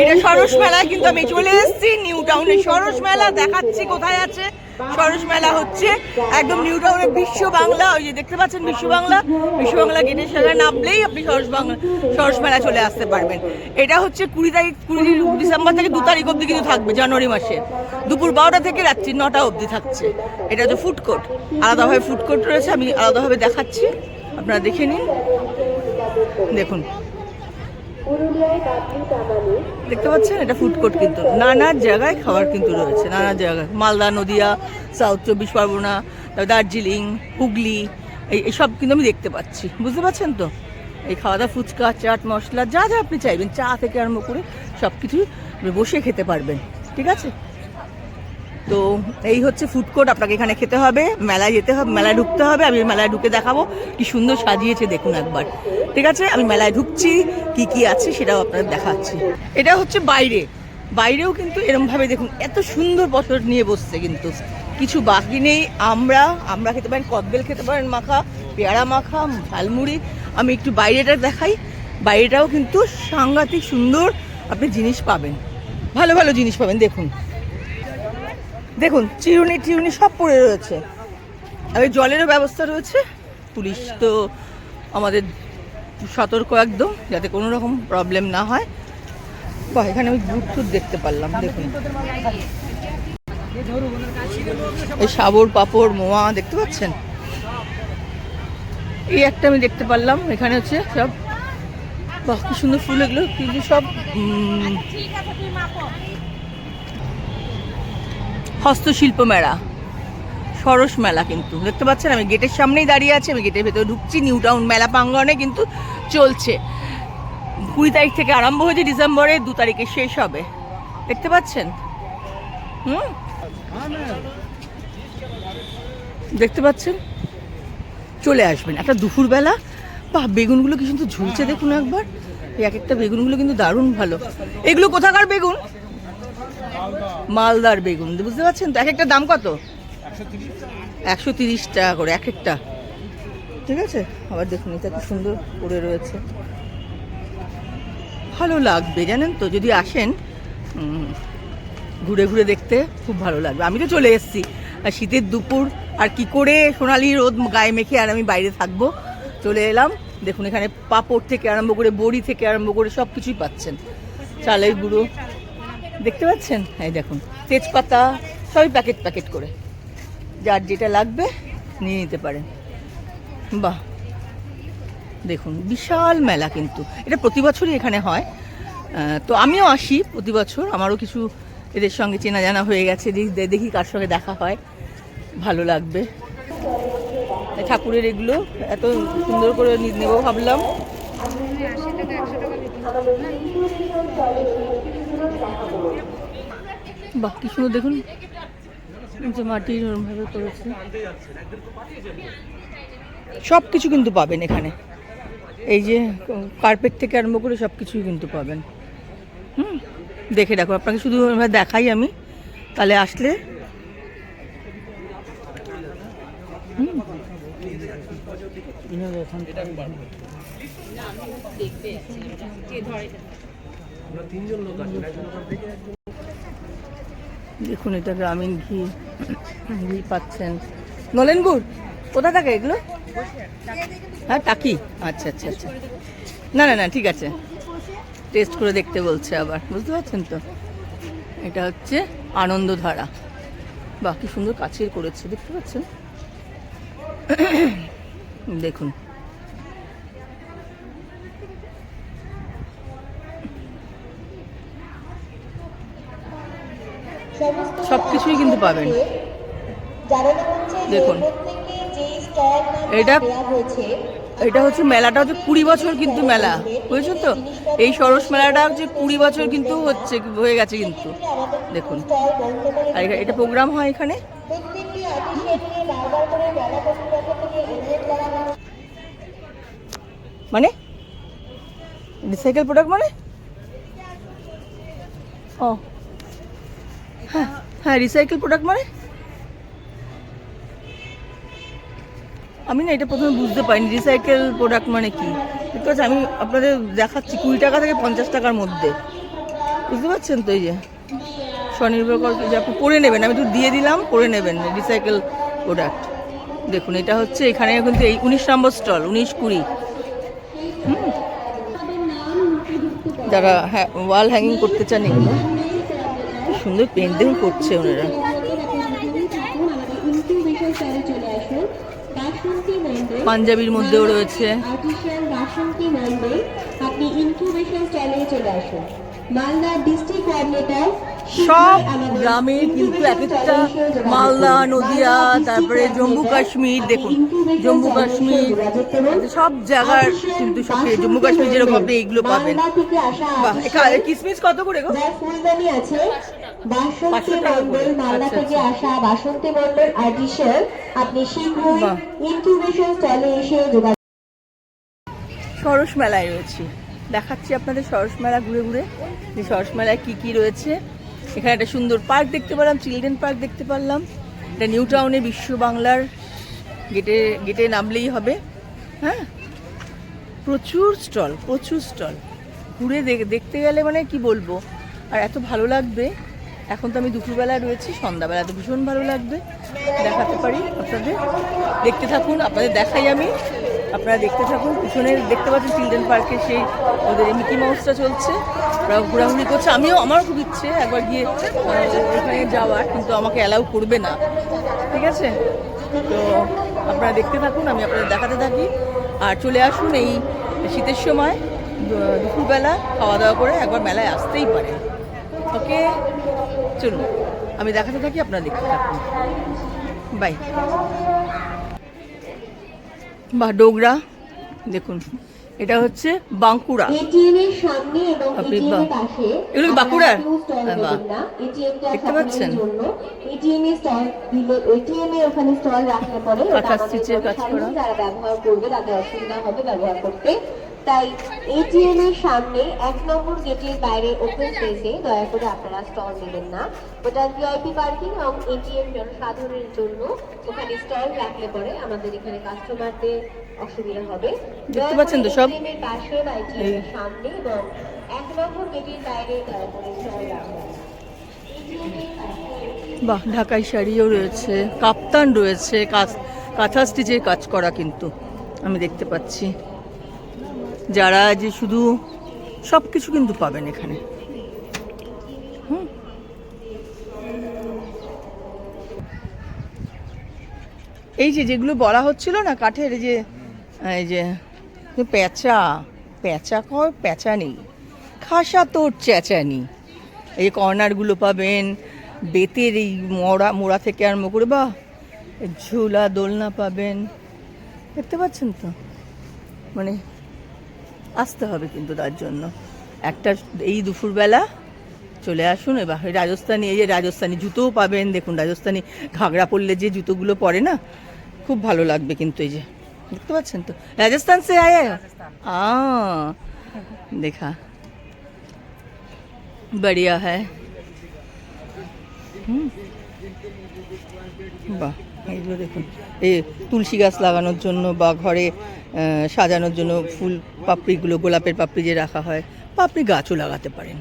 এটা সরস মেলায় কিন্তু আমি চলে এসেছি নিউ টাউনে। সরস মেলা, দেখাচ্ছি কোথায় আছে। সরস মেলা হচ্ছে একদম নিউ টাউনে, বিশ্ব বাংলা, ওই যে দেখতে পাচ্ছেন বিশ্ব বাংলা? বিশ্ব বাংলা গেটের সামনে নামলেই আপনি সরস বাংলা, সরস মেলা চলে আসতে পারবেন। এটা হচ্ছে কুড়ি তারিখ, কুড়ি ডিসেম্বর থেকে দু তারিখ অবধি কিন্তু থাকবে, জানুয়ারি মাসে। দুপুর বারোটা থেকে রাত্রি নটা অবধি থাকছে। এটা হচ্ছে ফুড কোর্ট আলাদাভাবে ফুড কোর্ট রয়েছে, আমি আলাদাভাবে দেখাচ্ছি। আপনারা দেখে নিন। দেখুন। দেখতে পাচ্ছেন? এটা ফুড কোর্ট কিন্তু। নানা জায়গায় খাবার কিন্তু রয়েছে। নানা জায়গায়। মালদা, নদিয়া সাউথ চব্বিশ পরগনা দার্জিলিং, হুগলি, এই সব কিন্তু আমি দেখতে পাচ্ছি। বুঝতে পারছেন তো? এই খাওয়া দাওয়া ফুচকা, চাট, মশলা, যা যা আপনি চাইবেন, চা থেকে আরম্ভ করে সব কিছুই বসে খেতে পারবেন। ঠিক আছে? তো এই হচ্ছে ফুড কোর্ট আপনাকে এখানে খেতে হবে, মেলায় যেতে হবে, মেলায় ঢুকতে হবে, আমি মেলায় ঢুকে দেখাবো কি সুন্দর সাজিয়েছে দেখুন একবার। ঠিক আছে? আমি মেলায় ঢুকছি, কি কি আছে সেটাও আপনাদের দেখাচ্ছি। এটা হচ্ছে বাইরে। বাইরেও কিন্তু এরমভাবে দেখুন, এত সুন্দর বছর নিয়ে বসছে কিন্তু। কিছু বাকি নেই, আমরা আমরা খেতে পারেন, কদবেল খেতে পারেন, মাখা, পেয়ারা মাখা, ঝালমুড়ি। আমি একটু বাইরেটা দেখাই, বাইরেটাও কিন্তু সাংঘাতিক সুন্দর আপনি জিনিস পাবেন। ভালো ভালো জিনিস পাবেন, দেখুন। দেখুন, চিরুনি টিরুনি সব পড়ে রয়েছে। আর জলেরও ব্যবস্থা রয়েছে। পুলিশ তো আমাদের সতর্ক একদম, যাতে কোনো রকম প্রবলেম না হয়। বা এখানে আমি টুট দেখতে পারলাম, দেখুন। এই সাবর, পাপড়, মোয়া, দেখতে পাচ্ছেন? এই একটা আমি দেখতে পারলাম, এখানে হচ্ছে সব, বাহ, কি সুন্দর ফুল এগুলো, কিন্তু সব হস্তশিল্প মেলা। সরস মেলা কিন্তু। দেখতে পাচ্ছেন, আমি গেটের সামনেই দাঁড়িয়ে আছি, আমি গেটের ভেতরে ঢুকছি। নিউ টাউন মেলা প্রাঙ্গণে কিন্তু চলছে। কুড়ি তারিখ থেকে আরম্ভ হয়েছে ডিসেম্বরে, দু তারিখে শেষ হবে। দেখতে পাচ্ছেন? হুম? দেখতে পাচ্ছেন? চলে আসবেন। একটা দুপুরবেলা। বাহ, বেগুনগুলো কি সুন্দর ঝুলছে দেখুন একবার। এক একটা বেগুনগুলো কিন্তু দারুণ ভালো। এগুলো কোথাকার বেগুন? মালদার বেগুন। বুঝতে পারছেন তো? এক একটা দাম কত? একশো তিরিশ টাকা করে, এক একটা। ঠিক আছে? আবার দেখুন, এটা কি সুন্দর পড়ে রয়েছে। ভালো লাগবে, জানেন তো? যদি আসেন ঘুরে ঘুরে দেখতে খুব ভালো লাগবে। আমি তো চলে এসেছি। আর শীতের দুপুর, আর কি করে সোনালি রোদ গায়ে মেখে আর আমি বাইরে থাকব? চলে এলাম। দেখুন, এখানে পাপড় থেকে আরম্ভ করে, বড়ি থেকে আরম্ভ করে সব কিছুই পাচ্ছেন। চালের গুঁড়ো দেখতে পাচ্ছেন? এই দেখুন, তেজপাতা, সবই প্যাকেট প্যাকেট করে। যার যেটা লাগবে নিয়ে নিতে পারেন। বাহ! দেখুন, বিশাল মেলা কিন্তু। এটা প্রতি বছরই এখানে হয়। তো আমিও আসি প্রতি বছর। আমারও কিছু এদের সঙ্গে চেনা জানা হয়ে গেছে। দেখি কার সঙ্গে দেখা হয়। ভালো লাগবে। ঠাকুরের এগুলো এত সুন্দর করে নেব ভাবলাম। বাহ কি সুন্দর দেখুন যে মাটির ওরমভাবে করেছে। সব কিছু কিন্তু পাবেন এখানে। এই যে কার্পেট থেকে আরম্ভ করে সব কিছুই কিন্তু পাবেন। হুম দেখে রাখো আপনাকে শুধু দেখাই আমি। তাহলে আসলে। দেখুন, এটা গ্রামীণ ঘি ঘি পাচ্ছেন। নলেন গুড় কোথা থাকে এগুলো? হ্যাঁ টাকি। আচ্ছা আচ্ছা আচ্ছা। না না না, ঠিক আছে। টেস্ট করে দেখতে বলছে আবার। বুঝতে পারছেন তো? এটা হচ্ছে আনন্দধারা। বাকি সুন্দর কাছের করেছে, দেখতে পাচ্ছেন? দেখুন। সবকিছুই কিন্তু পাবেন। দেখুন। এটা- এটা হচ্ছে মেলাটা হচ্ছে কুড়ি বছর কিন্তু মেলা, বুঝেছেন তো? এই সরস মেলাটা হচ্ছে কুড়ি বছর কিন্তু হচ্ছে, হয়ে গেছে কিন্তু। দেখুন এটা প্রোগ্রাম হয় এখানে? মানে? রিসাইকেল প্রোডাক্ট মানে? ও হ্যাঁ। হ্যাঁ রিসাইকেল প্রোডাক্ট মানে? আমি না এটা প্রথমে বুঝতে পারিনি রিসাইকেল প্রোডাক্ট মানে কি? ঠিক আছে, আমি আপনাদের দেখাচ্ছি, কুড়ি টাকা থেকে পঞ্চাশ টাকার মধ্যে। বুঝতে পারছেন তো এই যে? স্বনির্ভর যে আপনি পরে নেবেন, আমি তো দিয়ে দিলাম পরে নেবেন রিসাইকেল প্রোডাক্ট দেখুন, এটা হচ্ছে এখানে কিন্তু এই উনিশ নম্বর স্টল উনিশ কুড়ি। হুম। যারা হ্যাঁ ওয়াল হ্যাঙ্গিং করতে চান এগুলো। সুন্দর পেন্টিং করছে ওনারা। পাঞ্জাবির মধ্যেও রয়েছে। সব গ্রামের কিন্তু এক একটা মালদা, নদিয়া, তারপরে জম্মু কাশ্মীর, দেখুন, জম্মু কাশ্মীর, সব জায়গার কিন্তু সব জম্মু কাশ্মীর যেরকম এইগুলো পাবেন। কিসমিস কত করে গো? আছে বাসন্তী মন্ডল মালদা আচ্ছা, থেকে আচ্ছা। আসা বাসন্তী মন্ডল আপনি শীঘ্রই ইনকিউবেশন এসে যোগাযোগ সরস মেলায় রয়েছি। দেখাচ্ছি আপনাদের সরস মেলা ঘুরে ঘুরে যে সরস মেলায় কী কী রয়েছে। এখানে একটা সুন্দর পার্ক দেখতে পেলাম চিলড্রেন পার্ক দেখতে পারলাম। এটা নিউ টাউনে বিশ্ব বাংলার গেটে গেটে নামলেই হবে। হ্যাঁ? প্রচুর স্টল প্রচুর স্টল। ঘুরে দেখ- দেখতে গেলে মানে কি বলব? আর এত ভালো লাগবে। এখন তো আমি দুপুরবেলায় রয়েছি, সন্ধ্যাবেলা তো ভীষণ ভালো লাগবে। দেখাতে পারি আপনাদের। দেখতে থাকুন, আপনাদের দেখাই আমি। আপনারা দেখতে থাকুন পিছনে দেখতে পাচ্ছেন চিলড্রেন পার্কে সেই ওদের মিকি মাউসটা চলছে। ওরা ঘোরাঘুরি করছে। আমিও, আমারও খুব ইচ্ছে একবার গিয়ে ওখানে যাওয়ার, কিন্তু আমাকে অ্যালাউ করবে না। ঠিক আছে? তো আপনারা দেখতে থাকুন, আমি আপনাদের দেখাতে থাকি। আর চলে আসুন এই শীতের সময় দুপুরবেলা খাওয়া দাওয়া করে একবার মেলায় আসতেই পারেন। ওকে চলুন আমি দেখাতে থাকি আপনারা দেখতে থাকুন। বাই। বা ডোগরা। দেখুন এটা হচ্ছে বাঁকুড়া। এটিএম সামনে এবং আপনি এগুলো বাঁকুড়ার? দেখতে পাচ্ছেন? স্টিচের কাজ করা। যারা ব্যবহার করবে তাদের অসুবিধা হবে ব্যবহার করতে। তাই এটিএম এর সামনে এক নম্বর গেটের বাইরে ওপেন স্পেসে দয়া করে আপনারা স্টল নেবেন না। ওটা ভিআইপি পার্কিং এবং এটিএম জনসাধারণের জন্য ওখানে স্টল রাখলে পরে আমাদের এখানে কাস্টমারদের অসুবিধা হবে। দেখতে পাচ্ছেন তো সব? এর পাশে বা ATM এর সামনে এবং এক নম্বর গেটের বাইরে দয়া করে স্টল রাখবেন এর পাশে বাহ ঢাকাই শাড়িও রয়েছে কাপ্তান রয়েছে কাঁথা স্টিচের কাজ করা কিন্তু আমি দেখতে পাচ্ছি। যারা যে শুধু সব কিছু কিন্তু পাবেন এখানে। এই যে যেগুলো বলা হচ্ছিল না, কাঠের যে, এই যে প্যাঁচা প্যাঁচা কর, প্যাঁচা নেই, খাসা তোর চেঁচানি এই কর্নারগুলো পাবেন, বেতের এই মোড়া মোড়া থেকে আরম্ভ করে বা, ঝুলা দোলনা পাবেন, দেখতে পাচ্ছেন তো? মানে আসতে হবে কিন্তু তার জন্য একটা এই দুপুরবেলা চলে আসুন এবার রাজস্থানি এই যে রাজস্থানি জুতোও পাবেন দেখুন রাজস্থানি ঘাগরা পরলে যে জুতোগুলো পরে না খুব ভালো লাগবে কিন্তু এই যে দেখতে পাচ্ছেন তো রাজস্থান সে আয়া আ দেখা बढ़िया है হুম বাহ দেখুন। এই তুলসী গাছ লাগানোর জন্য বা ঘরে সাজানোর জন্য ফুল পাপড়িগুলো, গোলাপের পাপড়ি যে রাখা হয়, পাপড়ি গাছও লাগাতে পারেন।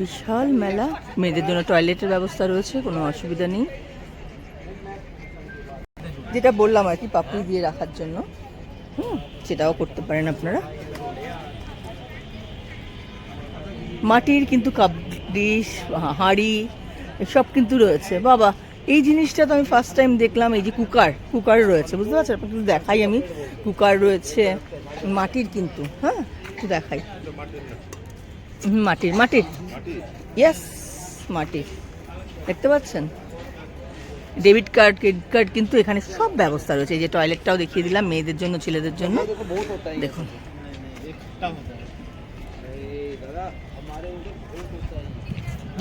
বিশাল মেলা। মেয়েদের জন্য টয়লেটের ব্যবস্থা রয়েছে, কোনো অসুবিধা নেই। যেটা বললাম আর কি, পাপড়ি দিয়ে রাখার জন্য। হুম, সেটাও করতে পারেন আপনারা। মাটির কিন্তু কাপ, ডিশ হাঁড়ি সব কিন্তু রয়েছে। বাবা, এই জিনিসটা তো আমি ফার্স্ট টাইম দেখলাম, এই যে কুকার কুকার রয়েছে, বুঝতে পারছেন? আপনাকে দেখাই আমি। কুকার রয়েছে, মাটির কিন্তু হ্যাঁ? একটু দেখাই। মাটির মাটির। ইয়েস মাটির। দেখতে পাচ্ছেন? ডেবিট কার্ড ক্রেডিট কার্ড কিন্তু এখানে সব ব্যবস্থা রয়েছে। এই যে টয়লেটটাও দেখিয়ে দিলাম, মেয়েদের জন্য, ছেলেদের জন্য। দেখুন।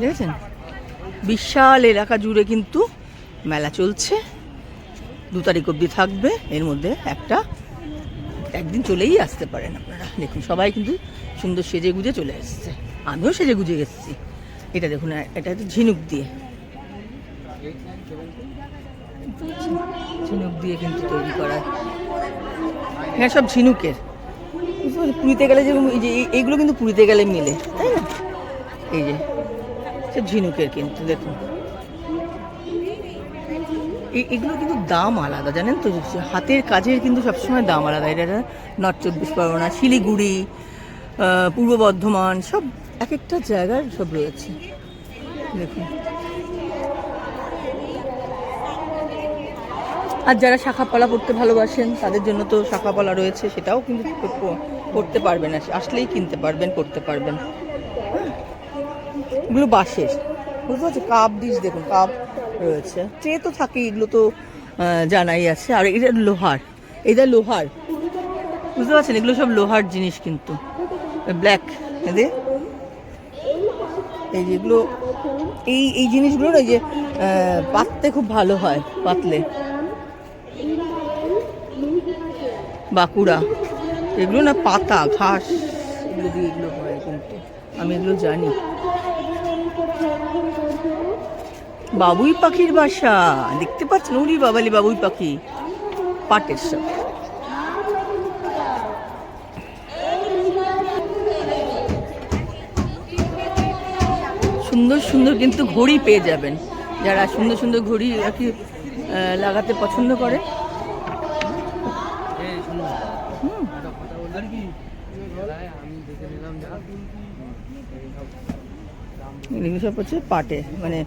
দেখেছেন? বিশাল এলাকা জুড়ে কিন্তু মেলা চলছে। দু তারিখ অবধি থাকবে, এর মধ্যে একটা একদিন চলেই আসতে পারেন আপনারা। দেখুন, সবাই কিন্তু সুন্দর সেজে গুজে চলে এসছে। আমিও সেজে গুজে এসেছি। এটা দেখুন, এটা ঝিনুক দিয়ে। ঝিনুক দিয়ে কিন্তু তৈরি করা। হ্যাঁ সব ঝিনুকের। পুরীতে গেলে যেরকম এই যে, এই- এইগুলো কিন্তু পুরীতে গেলে মিলে, তাই না? এই যে সে ঝিনুকের কিন্তু, দেখুন। এগুলো কিন্তু দাম আলাদা, জানেন তো? হাতের কাজের কিন্তু সবসময় দাম আলাদা। এটা নর্থ চব্বিশ পরগনা, শিলিগুড়ি পূর্ব বর্ধমান, সব এক একটা জায়গার সব রয়েছে। দেখুন। আর যারা শাখাপলা পড়তে ভালোবাসেন, তাদের জন্য তো শাখাপলা রয়েছে, সেটাও কিন্তু পড়তে পারবেন আস- আসলেই কিনতে পারবেন, পড়তে পারবেন। এগুলো বাঁশের বুঝতে পারছি কাপ ডিশ দেখুন, কাপ রয়েছে। ট্রে তো থাকে, এগুলো তো জানাই আছে। আর এটা লোহার এটা লোহার। বুঝতে পারছেন? এগুলো সব লোহার জিনিস কিন্তু। ব্ল্যাক এদের এই যেগুলো এই এই জিনিসগুলো না যে পাততে খুব ভালো হয়, পাতলে। বাঁকুড়া। এগুলো না পাতা, ঘাস, এগুলো দিয়ে এগুলো হয় কিন্তু। আমি এগুলো জানি। বাবুই পাখির বাসা। দেখতে পাচ্ছেন উড়ি বাবালি বাবুই পাখি, পাটের সব সুন্দর সুন্দর কিন্তু ঘড়ি পেয়ে যাবেন। যারা সুন্দর সুন্দর ঘড়ি আর কি লাগাতে পছন্দ করে। সব হচ্ছে পাটে মানে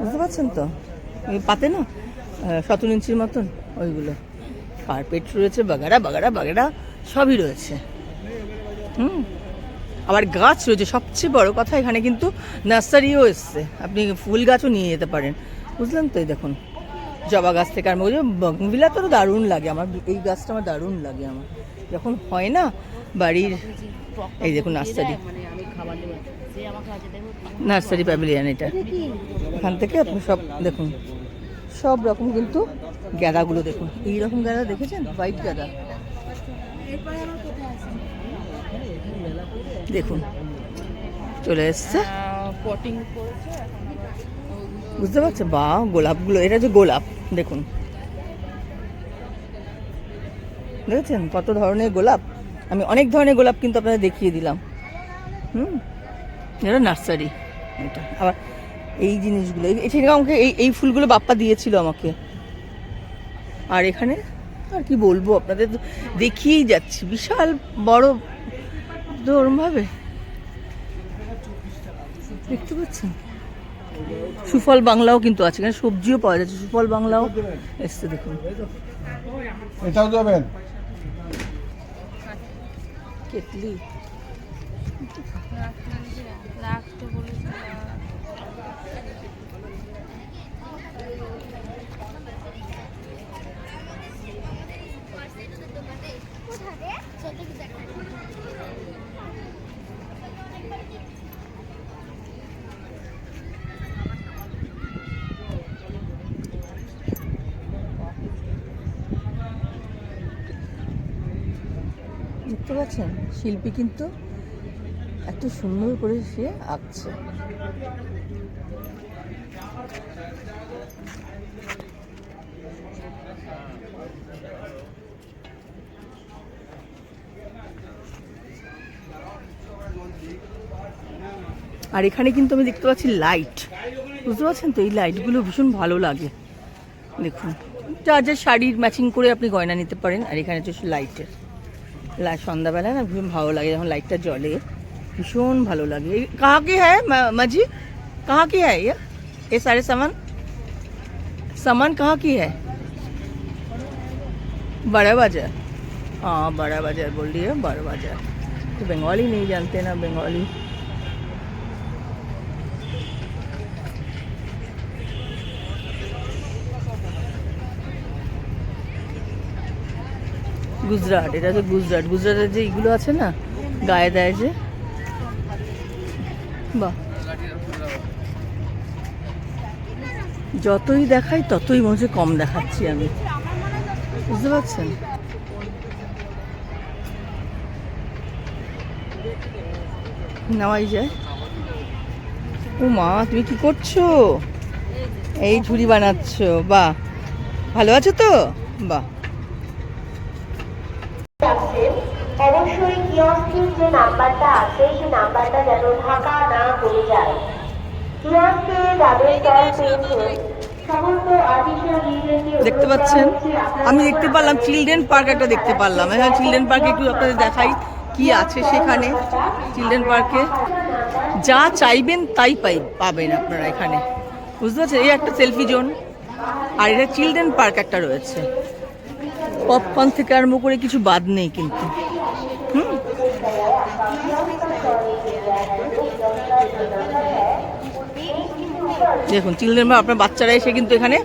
বুঝতে পারছেন তো? পাতে না সতেরো ইঞ্চির মতন ওইগুলো। কার্পেট রয়েছে বাগারা বাগারা বাগারা সবই রয়েছে। হুম? আবার গাছ রয়েছে, সবচেয়ে বড় কথা এখানে কিন্তু নার্সারিও এসছে। আপনি ফুল গাছও নিয়ে যেতে পারেন। বুঝলেন তো এই দেখুন। জবা গাছ থেকে করে বগনভিলা তো দারুণ লাগে আমার। এই গাছটা আমার দারুণ লাগে আমার। যখন হয় না বাড়ির, এই দেখুন নার্সারি। নার্সারি প্যাভিলিয়ান এটা এখান থেকে আপনি সব দেখুন সব রকম কিন্তু গ্যাদাগুলো দেখুন। এই রকম গ্যাদা দেখেছেন? হোয়াইট গ্যাদা। দেখুন চলে এসছে। বুঝতে পারছে বা গোলাপগুলো এটা যে গোলাপ দেখুন। দেখেছেন? কত ধরনের গোলাপ? আমি অনেক ধরনের গোলাপ কিন্তু আপনাদের দেখিয়ে দিলাম। হুম? এটা নার্সারি এটা। আবার এই জিনিসগুলো এই- এখানে আমাকে এই এই ফুলগুলো বাপ্পা দিয়েছিল আমাকে। আর এখানে আর কি বলব আপনাদের দেখিয়েই যাচ্ছি। বিশাল বড় তো ওরমভাবে দেখতে পাচ্ছেন? সুফল বাংলাও কিন্তু আছে এখানে সবজিও পাওয়া যাচ্ছে সুফল বাংলাও এসছে দেখুন। এটাও দেবেন? কেটলি। রাখতে বলেছে দেখতে পাচ্ছেন? শিল্পী কিন্তু এত সুন্দর করে সে আঁকছে। আর এখানে কিন্তু আমি দেখতে পাচ্ছি লাইট বুঝতে পারছেন তো? এই লাইটগুলো ভীষণ ভালো লাগে। দেখুন যার যার শাড়ির ম্যাচিং করে আপনি গয়না নিতে পারেন। আর এখানে হচ্ছে লাইটের সন্ধ্যাবেলা না ভীষণ ভালো লাগে, যখন লাইটটা জ্বলে। ভীষণ ভালো লাগে এই কাহা কি হ্যায় মা- মাঝি কাহা কি হ্যায় ये ये सारे सामान सामान कहाँ की है बड़ा बाजार हाँ बड़ा बाजार बोल रही है बड़ा बाजार तो बंगाली नहीं जानते ना बंगाली গুজরাট এটা হচ্ছে গুজরাট গুজরাটের যে এইগুলো আছে না গায়ে দেয় যে বাহ। যতই দেখাই, ততই মনে কম দেখাচ্ছি আমি। বুঝতে পারছেন? নেওয়াই যায়। ও মা, তুমি কি করছ? এই ঝুড়ি বানাচ্ছো, বাহ। ভালো আছো তো? বাহ। অবশ্যই কিয়স্কের যে নাম্বারটা সেই নাম্বারটা যেন ঢাকা না চলে যায়। যাদের দল পেয়েছে দেখতে পাচ্ছেন? আমি দেখতে পারলাম চিলড্রেন পার্ক একটা দেখতে পারলাম। এখানে চিলড্রেন পার্কে একটু আপনাদের দেখাই কি আছে সেখানে চিলড্রেন পার্কে যা চাইবেন তাই পাই পাবেন আপনারা এখানে। বুঝতে পারছেন? এই একটা সেলফি জোন আর এটা চিলড্রেন পার্ক একটা রয়েছে। পপকর্ন থেকে আরম্ভ করে কিছু বাদ নেই কিন্তু। দেখুন চিলড্রেন পার্ক আপনার বাচ্চারা এসে কিন্তু এখানে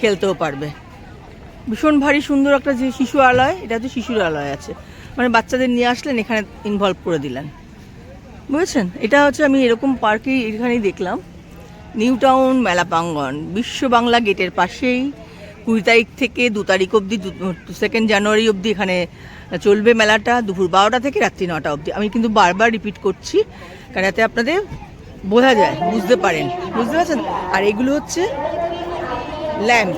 খেলতেও পারবে। ভীষণ ভারী সুন্দর একটা যে শিশু আলয়, এটা হচ্ছে শিশুর আলয় আছে। মানে বাচ্চাদের নিয়ে আসলেন, এখানে ইনভলভ করে দিলেন। বুঝেছেন? এটা হচ্ছে আমি এরকম পার্কেই এখানেই দেখলাম। নিউ টাউন মেলা প্রাঙ্গন বিশ্ব বাংলা গেটের পাশেই কুড়ি তারিখ থেকে দু তারিখ অবধি সেকেন্ড জানুয়ারি অবধি এখানে চলবে মেলাটা, দুপুর বারোটা থেকে রাত্রি নটা অবধি। আমি কিন্তু বারবার রিপিট করছি, কারণ এতে আপনাদের বোঝা যায়, বুঝতে পারেন। বুঝতে পারছেন? আর এগুলো হচ্ছে ল্যাম্প।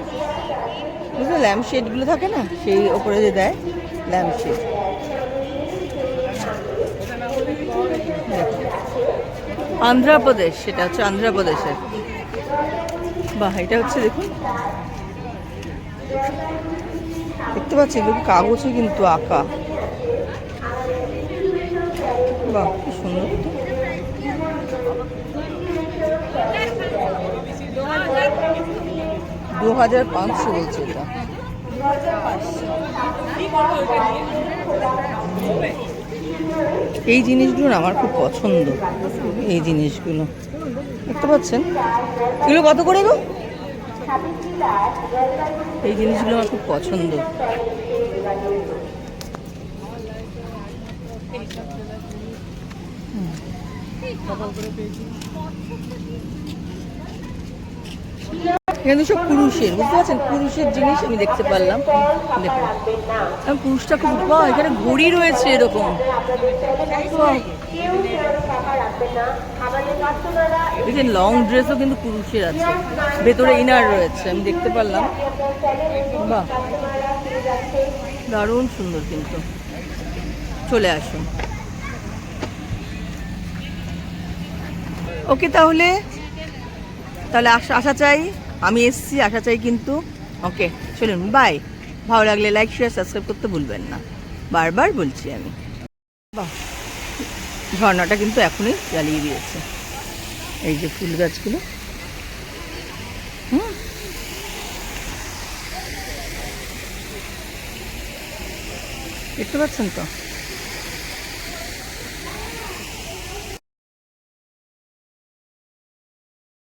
বুঝলে? ল্যাম্প শেডগুলো থাকে না? সেই ওপরে যে দেয়, ল্যাম্প শেড। আন্ধ্রপ্রদেশ সেটা হচ্ছে আন্ধ্রপ্রদেশের বাহ, এটা হচ্ছে দেখুন। দেখতে পাচ্ছি দেখুন কাগজে কিন্তু আঁকা। বাহ কি সুন্দর তো। দু হাজার পাঁচশো বলছে এটা। এই জিনিসগুলো আমার খুব পছন্দ, এই জিনিসগুলো। দেখতে পাচ্ছেন? এগুলো কত করে গো? এই জিনিসগুলো আমার খুব পছন্দ। এখানে সব পুরুষের, বুঝতে পারছেন? পুরুষের জিনিস আমি দেখতে পারলাম। দেখুন। পুরুষটা খুব, বাহ, এখানে ঘড়ি রয়েছে এরকম। দেখেন লং ড্রেসও কিন্তু পুরুষের আছে। ভেতরে ইনার রয়েছে, আমি দেখতে পারলাম। বাহ। দারুণ সুন্দর কিন্তু। চলে আসুন। ওকে, তাহলে? তাহলে আসা চাই। আমি এসছি, আশা চাই কিন্তু ওকে চলুন বাই ভালো লাগলে লাইক শেয়ার সাবস্ক্রাইব করতে ভুলবেন না। বারবার বলছি আমি। বাহ, ঝর্ণাটা কিন্তু এখনই জ্বালিয়ে দিয়েছে। এই যে ফুল গাছগুলো। হুম। দেখতে পাচ্ছেন তো?